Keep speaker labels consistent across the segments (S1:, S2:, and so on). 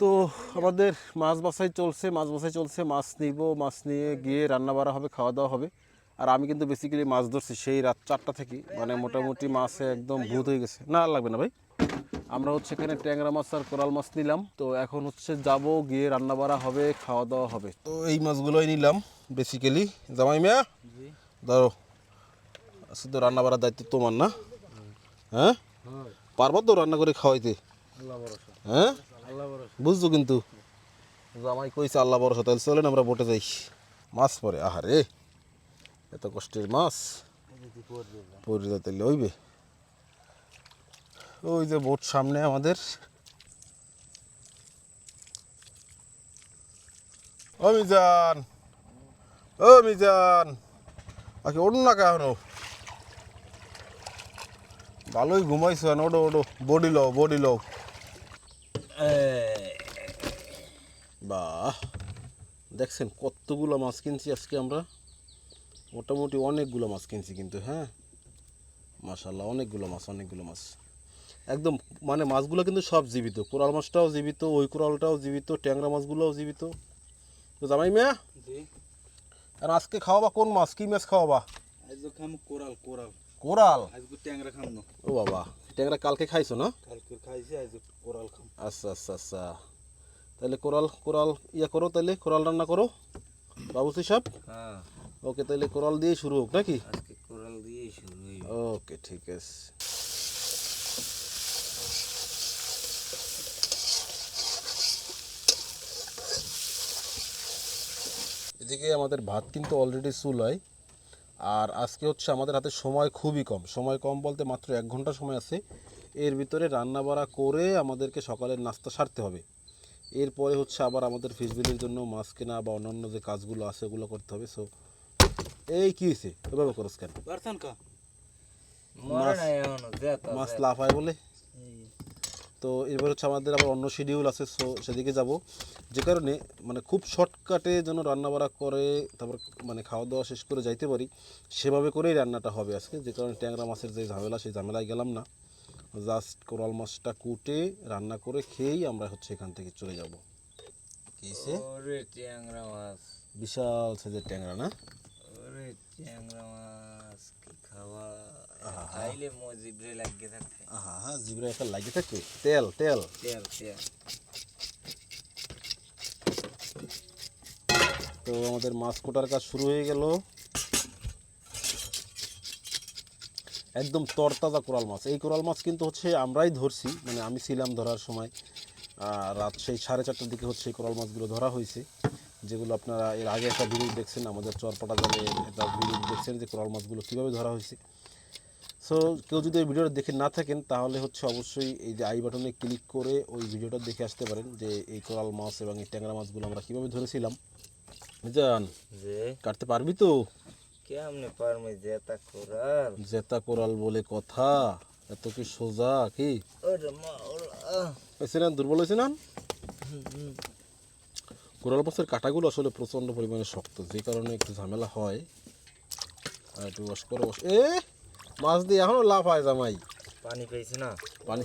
S1: তো আমাদের মাছ বাছাই চলছে মাছ বাছাই চলছে মাছ নিব মাছ নিয়ে গিয়ে রান্না বাড়া হবে খাওয়া দাওয়া হবে। আর আমি কিন্তু বেসিক্যালি মাছ ধরছি সেই রাত চারটা থেকে। মানে মোটামুটি মাছে একদম ভূত হয়ে গেছে। না আর লাগবে না ভাই। আমরা হচ্ছে এখানে ট্যাংরা মাছ আর কোরাল মাছ নিলাম। তো এখন হচ্ছে যাব গিয়ে রান্না বাড়া হবে খাওয়া দাওয়া হবে। তো এই মাছগুলোই নিলাম বেসিক্যালি জামাই মিয়া? ধরো শুধু রান্না বাড়ার দায়িত্ব তোমার না? হ্যাঁ? পারব তো রান্না করে খাওয়াইতে? হ্যাঁ? বুঝছ কিন্তু? জামাই কইছে আল্লাহ বড় তাহলে চলেন আমরা বোটে যাই। মাছ পরে আহারে। এত কষ্টের মাছ। পরে তাহলে হইবে। ওই যে বোট সামনে আমাদের। ও মিজান! ও মিজান! আচ্ছা ওঠুন না কেন? ভালোই ঘুমাইছো ওডো ওডো। বডি লও বডি লও। বাহ দেখছেন কতগুলো মাছ কিনছি আজকে আমরা? মোটামুটি অনেকগুলো মাছ কিনছি কিন্তু হ্যাঁ? মাশাল্লাহ অনেকগুলো মাছ অনেকগুলো মাছ। একদম মানে মাছগুলো কিন্তু সব জীবিত। কোরাল মাছটাও জীবিত ওই কোরালটাও জীবিত ট্যাংরা মাছগুলোও জীবিত। তো জামাই মিয়া? আর আজকে খাওয়াবা কোন মাছ? কি মাছ খাওয়াবা?
S2: কোরাল কোরাল।
S1: কোরাল? ও বাবা। ট্যাংরা কালকে খাইছো না?
S2: কালকে খাইছি আজকে কোরাল খাম।
S1: আচ্ছা আচ্ছা আচ্ছা। তাহলে কোরাল কোরাল ইয়া করো তাহলে কোরাল রান্না করো। বাবুসি সাহেব?
S2: হ্যাঁ।
S1: ওকে তাহলে কোরাল দিয়ে শুরু হোক নাকি?
S2: আজকে কোরাল দিয়ে শুরু
S1: ওকে ঠিক আছে। এদিকে আমাদের ভাত কিন্তু অলরেডি চুলায় আর আজকে হচ্ছে আমাদের হাতে সময় খুবই কম। সময় কম বলতে মাত্র এক ঘণ্টা সময় আছে। এর ভিতরে রান্না বাড়া করে আমাদেরকে সকালের নাস্তা সারতে হবে। এরপরে হচ্ছে আবার আমাদের ফিসবিলির জন্য মাছ কেনা বা অন্যান্য যে কাজগুলো আছে ওগুলো করতে হবে। সো এই কী হয়েছে? এভাবে করস কেন? মাছ লাফায় বলে। তো এবার হচ্ছে আমাদের আবার অন্য শিডিউল আছে সো সেদিকে যাব। যে কারণে মানে খুব শর্টকাটে যেন রান্নাবাড়া করে তারপর মানে খাওয়া দাওয়া শেষ করে যাইতে পারি সেভাবে করেই রান্নাটা হবে আজকে। যে কারণে ট্যাংরা মাছের যে ঝামেলা সেই ঝামেলায় গেলাম না। জাস্ট কোরাল মাছটা কুটে রান্না করে খেয়েই আমরা হচ্ছে এখান থেকে চলে যাব। কিসে বিশাল সাইজের ট্যাংরা না?
S2: ট্যাংরা মাছ। খাইলে মজিবরে লাগিয়ে থাকবে
S1: আহা হা জিবরা একটা থাকে তেল তেল।
S2: তেল তেল।
S1: তো আমাদের মাছ কোটার কাজ শুরু হয়ে গেল। একদম তরতাজা কোরাল মাছ। এই কোরাল মাছ কিন্তু হচ্ছে আমরাই ধরছি মানে আমি ছিলাম ধরার সময় রাত সেই সাড়ে চারটার দিকে হচ্ছে এই কোরাল মাছগুলো ধরা হয়েছে। যেগুলো আপনারা এর আগে একটা ভিডিও দেখছেন আমাদের চরপাটা জালে একটা ভিডিও দেখছেন যে কোরাল মাছগুলো কীভাবে ধরা হয়েছে। সো কেউ যদি ওই ভিডিওটা দেখে না থাকেন তাহলে হচ্ছে অবশ্যই এই যে আই বাটনে ক্লিক করে ওই ভিডিওটা দেখে আসতে পারেন যে এই কোরাল মাছ এবং এই ট্যাংরা মাছগুলো আমরা কীভাবে ধরেছিলাম। জান
S2: যে
S1: কাটতে পারবি তো?
S2: কেমনে পারমে যেতা কোরাল?
S1: জেতা কোরাল বলে কথা। এত কি সোজা কি? হয়েছে না দুর্বল হয়েছে না কোরাল মাছের কাঁটাগুলো আসলে প্রচণ্ড পরিমাণে শক্ত যে কারণে একটু ঝামেলা হয়। আর একটু ওয়াশ করে এ! মাছ দিয়ে এখনও লাভ হয় জামাই।
S2: পানি পেয়েছে না।
S1: পানি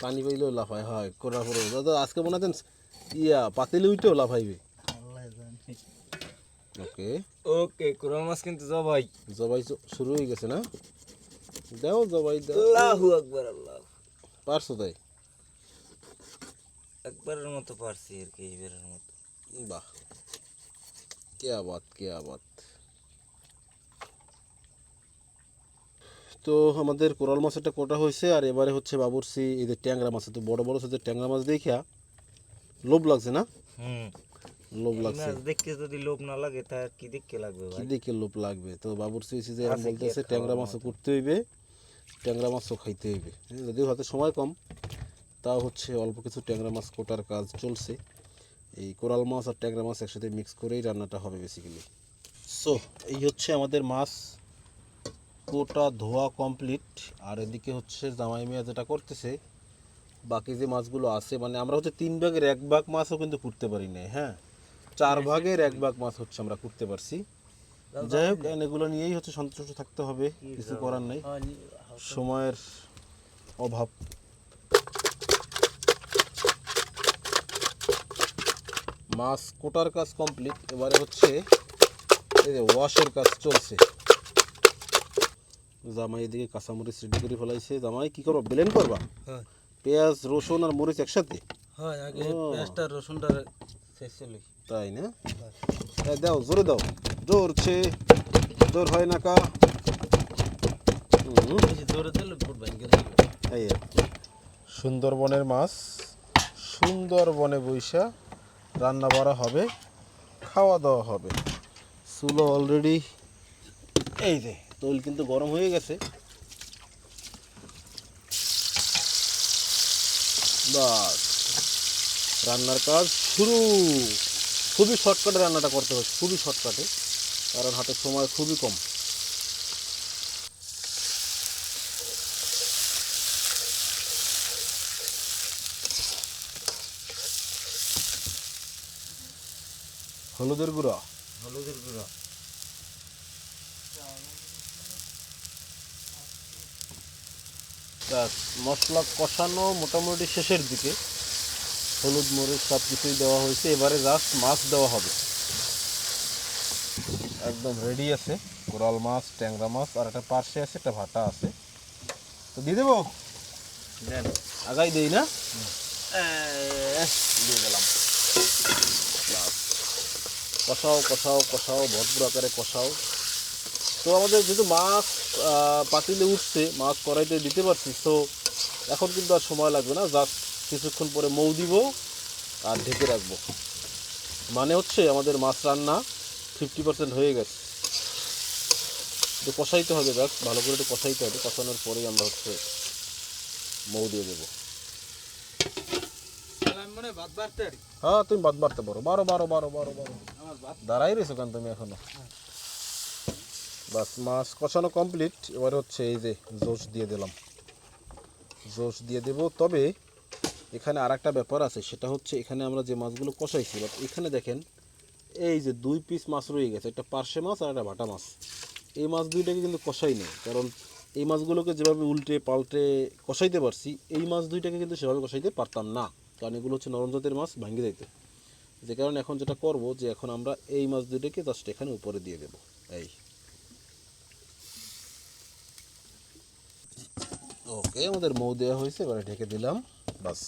S1: পানি পাইলেও লাভ হয় হয় কোরা করে দাদা আজকে মনে ইয়া পাতিলে উইটেও লাভ হইবে। ওকে।
S2: ওকে কোরাল মাছ কিন্তু জবাই।
S1: জবাই শুরু হয়ে গেছে না? দাও জবাই দাও।
S2: আল্লাহু আকবার আল্লাহ।
S1: পারছ তাই?
S2: একবারের মতো পারছি আর কি এইবারের মতো।
S1: বাহ। কে আবাদ কে আবাদ তো আমাদের কোরাল মাছটা কোটা হয়েছে আর এবারে হচ্ছে বাবুরসি এই যে ট্যাংরা মাছ তো বড় বড় সাথে ট্যাংরা মাছ দেখিয়া লোভ লাগছে না?
S2: হুম।
S1: লোভ লাগছে।
S2: দেখতে যদি লোভ না লাগে তা কি দেখতে লাগবে
S1: কি দেখে লোভ লাগবে? তো বাবুরসি এসে যে এরকম বলতেছে ট্যাংরা মাছও করতে হইবে ট্যাংরা মাছও খাইতে হইবে। যদিও হাতে সময় কম তাও হচ্ছে অল্প কিছু ট্যাংরা মাছ কোটার কাজ চলছে। এই কোরাল মাছ আর ট্যাংরা মাছ একসাথে মিক্স করেই রান্নাটা হবে বেসিক্যালি সো এই হচ্ছে আমাদের মাছ। কোটা ধোয়া কমপ্লিট আর এদিকে হচ্ছে জামাই মিয়া যেটা করতেছে বাকি যে মাছগুলো আছে মানে আমরা হচ্ছে তিন ভাগের এক ভাগ মাছও কিন্তু করতে পারি না হ্যাঁ? চার ভাগের এক ভাগ মাছ হচ্ছে আমরা করতে পারছি। যাই হোক এগুলো নিয়েই হচ্ছে সন্তুষ্ট থাকতে হবে কিছু করার নেই। সময়ের অভাব। মাছ কোটার কাজ কমপ্লিট এবারে হচ্ছে এই যে ওয়াশের কাজ চলছে। জামাই এদিকে কাঁচামরিচ রেডি করে ফেলাইছে। জামাই কি করবা? ব্লেন্ড করবা? পেঁয়াজ রসুন আর মরিচ একসাথে?
S2: হয় আগে পেঁয়াজটা রসুনটা শেষে
S1: তাই না? দাও জোরে দাও। জোরছে জোর হয় না কি। সুন্দরবনের মাছ সুন্দরবনে বৈশা রান্না বাড়া হবে খাওয়া দাওয়া হবে। চুলো অলরেডি এই যে। তৈল কিন্তু গরম হয়ে গেছে। বাস, রান্নার কাজ শুরু। খুবই শর্টকাটে রান্নাটা করতে হচ্ছে খুবই শর্টকাটে কারণ হাতে সময় খুবই কম। হলুদের গুঁড়া।
S2: হলুদের গুঁড়ো।
S1: ব্যাস, মশলা কষানো মোটামুটি শেষের দিকে। হলুদ মরিচ সব কিছুই দেওয়া হয়েছে। এবারে জাস্ট মাছ দেওয়া হবে। একদম রেডি আছে। কোরাল মাছ ট্যাংরা মাছ আর একটা পার্শে আছে একটা ভাটা আছে। তো দিয়ে দেবো?
S2: দেন।
S1: আগাই দেই না? দিয়ে দিলাম ব্যাস। কষাও কষাও কষাও ভরপুর আকারে কষাও। তো আমাদের যেহেতু মাছ পাতিলে উঠছে মাছ কড়াইতে দিতে পারছি তো এখন কিন্তু আর সময় লাগবে না। জাস্ট কিছুক্ষণ পরে মৌ দিব আর ঢেকে রাখব। মানে হচ্ছে আমাদের মাছ রান্না ফিফটি পার্সেন্ট হয়ে গেছে। একটু কষাইতে হবে ব্যাস ভালো করে একটু কষাইতে হবে। কষানোর পরেই আমরা হচ্ছে মৌ দিয়ে দেবো। হ্যাঁ তুমি বাদ বাড়তে পারো। বারো বারো বারো বারো বারো। দাঁড়াই রয়েছো কেন তুমি এখনও? বাস, মাছ কষানো কমপ্লিট এবার হচ্ছে এই যে জোশ দিয়ে দিলাম। জোশ দিয়ে দেব। তবে এখানে আর একটা ব্যাপার আছে, সেটা হচ্ছে এখানে আমরা যে মাছগুলো কষাইছি বাট এখানে দেখেন এই যে দুই পিস মাছ রয়ে গেছে, একটা পার্শে মাছ আর একটা ভাটা মাছ। এই মাছ দুইটাকে কিন্তু কষাই নেই, কারণ এই মাছগুলোকে যেভাবে উল্টে পাল্টে কষাইতে পারছি, এই মাছ দুইটাকে কিন্তু সেভাবে কষাইতে পারতাম না, কারণ এগুলো হচ্ছে নরম জাতের মাছ, ভাঙ্গে যাইতে। যে কারণে এখন যেটা করব যে এখন আমরা এই মাছ দুইটাকে জাস্ট এখানে উপরে দিয়ে দেব, এই। ওকে আমাদের মৌ দেওয়া হয়েছে, এবারে ঢেকে দিলাম, বাস।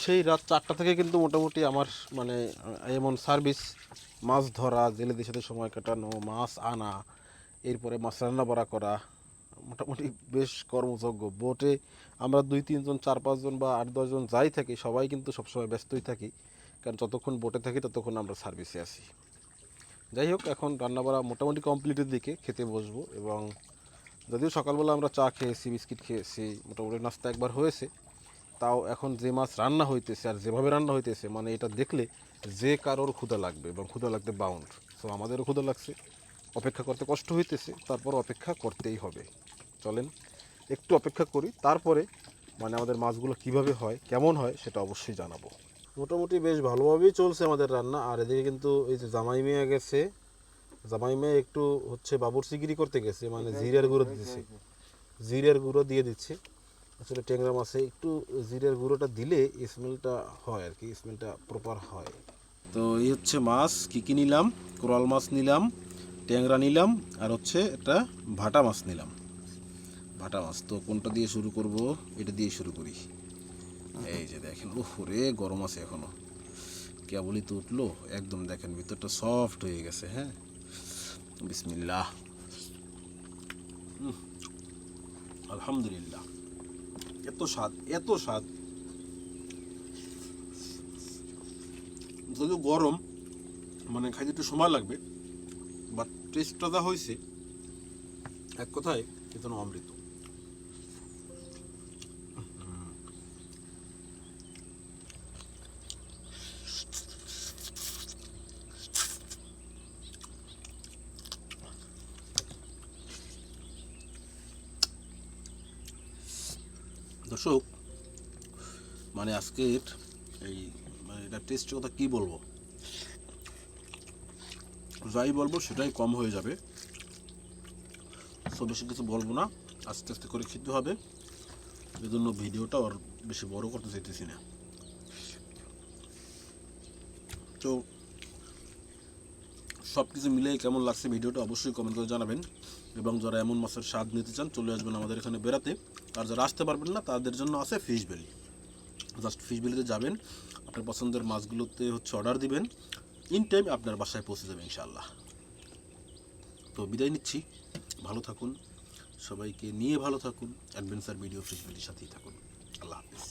S1: সেই রাত চারটা থেকে কিন্তু মোটামুটি আমার মানে এমন সার্ভিস, মাছ ধরা, জেলেদের সাথে সময় কাটানো, মাছ আনা, এরপরে মাছ রান্না বাড়া করা, মোটামুটি বেশ কর্মযোগ্য। বোটে আমরা দুই, তিনজন, চার, পাঁচজন বা আট দশজন যাই থাকি, সবাই কিন্তু সবসময় ব্যস্তই থাকি, কারণ যতক্ষণ বোটে থাকি ততক্ষণ আমরা সার্ভিসে আসি যাই হোক, এখন রান্নাবাড়া মোটামুটি কমপ্লিটের দিকে, খেতে বসবো এবং যদিও সকালবেলা আমরা চা খেয়েছি, বিস্কিট খেয়েছি, মোটামুটি নাস্তা একবার হয়েছে। তাও এখন যে মাছ রান্না হইতেছে আর যেভাবে রান্না হইতেছে মানে এটা দেখলে যে কারোর ক্ষুদা লাগবে এবং ক্ষুদা লাগতে বাউন্ড সো আমাদেরও ক্ষুদা লাগছে। অপেক্ষা করতে কষ্ট হইতেছে, তারপর অপেক্ষা করতেই হবে। চলেন, একটু অপেক্ষা করি, তারপরে মানে আমাদের মাছগুলো কীভাবে হয়, কেমন হয়, সেটা অবশ্যই জানাব। মোটামুটি বেশ ভালোভাবেই চলছে আমাদের রান্না, আর এদিকে কিন্তু এই যে জামাই মেয়ে গেছে জামাই মেয়ে একটু হচ্ছে বাবুর সিগিরি করতে গেছে মানে জিরের গুঁড়ো দিচ্ছে জিরের গুঁড়ো দিয়ে দিচ্ছে। আসলে ট্যাংরা মাছে একটু জিরের গুঁড়োটা দিলে স্মেলটা হয় আর কি স্মেলটা প্রপার হয়। তো এই হচ্ছে মাছ কী কী নিলাম? কোরাল মাছ নিলাম ট্যাংরা নিলাম আর হচ্ছে একটা ভাটা মাছ নিলাম। ভাটা মাছ তো কোনটা দিয়ে শুরু করব? এটা দিয়ে শুরু করি। এই যে দেখেন ওহ রে গরম আছে এখনও। কেবলই তো উঠল একদম দেখেন ভিতরটা সফট হয়ে গেছে হ্যাঁ? বিসমিল্লাহ আলহামদুলিল্লাহ এত স্বাদ এত স্বাদ। যদিও গরম মানে খাইতে একটু সময় লাগবে বাট টেস্টটা হয়েছে, এক কথায় এত অমৃত। দর্শক মানে আজকের এই মানে এটা টেস্টের কথা কী বলব? যাই বলব সেটাই কম হয়ে যাবে। সো বেশি কিছু বলব না। আস্তে আস্তে করে খেতে হবে। এজন্য ভিডিওটা আর বেশি বড় করতে চাইতেছি না। তো সব কিছু মিলে কেমন লাগছে ভিডিওটা অবশ্যই কমেন্ট করে জানাবেন। এবং যারা এমন মাছের স্বাদ নিতে চান, চলে আসবেন আমাদের এখানে বেড়াতে। আর যারা আসতে পারবেন না, তাদের জন্য আছে ফিশ ভ্যালি জাস্ট ফিশ ভ্যালিতে যাবেন, আপনার পছন্দের মাছগুলোতে হচ্ছে অর্ডার দিবেন। ইন টাইম আপনার বাসায় পৌঁছে যাবে ইনশাআল্লাহ। তো বিদায় নিচ্ছি। ভালো থাকুন, সবাইকে নিয়ে ভালো থাকুন অ্যাডভেঞ্চার ভিডিও ফিশ ভ্যালির সাথেই থাকুন। আল্লাহ হাফিজ।